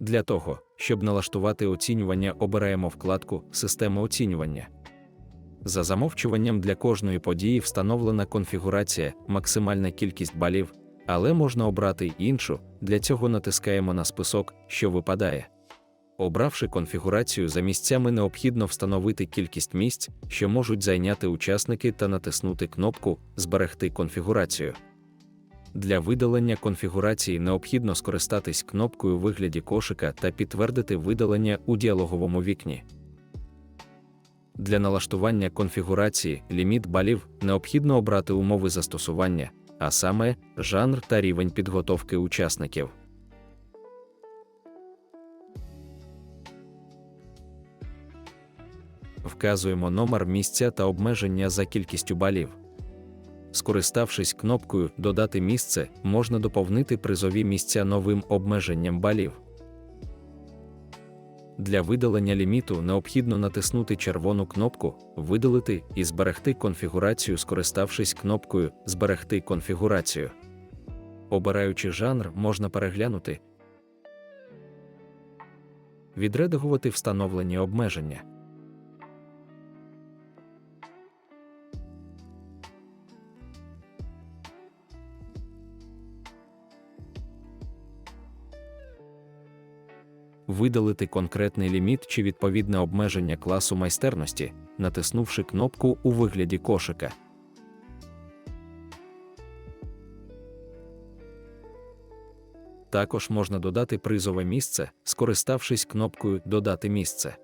Для того, щоб налаштувати оцінювання, обираємо вкладку Система оцінювання. За замовчуванням для кожної події встановлена конфігурація, максимальна кількість балів, але можна обрати іншу. Для цього натискаємо на список, що випадає. Обравши конфігурацію за місцями, необхідно встановити кількість місць, що можуть зайняти учасники, та натиснути кнопку Зберегти конфігурацію. Для видалення конфігурації необхідно скористатись кнопкою вигляді кошика та підтвердити видалення у діалоговому вікні. Для налаштування конфігурації ліміт балів необхідно обрати умови застосування, а саме жанр та рівень підготовки учасників. Вказуємо номер місця та обмеження за кількістю балів. Скориставшись кнопкою Додати місце, можна доповнити призові місця новим обмеженням балів. Для видалення ліміту необхідно натиснути червону кнопку Видалити і зберегти конфігурацію, скориставшись кнопкою Зберегти конфігурацію. Обираючи жанр, можна переглянути, відредагувати встановлені обмеження. Видалити конкретний ліміт чи відповідне обмеження класу майстерності, натиснувши кнопку у вигляді кошика. Також можна додати призове місце, скориставшись кнопкою Додати місце.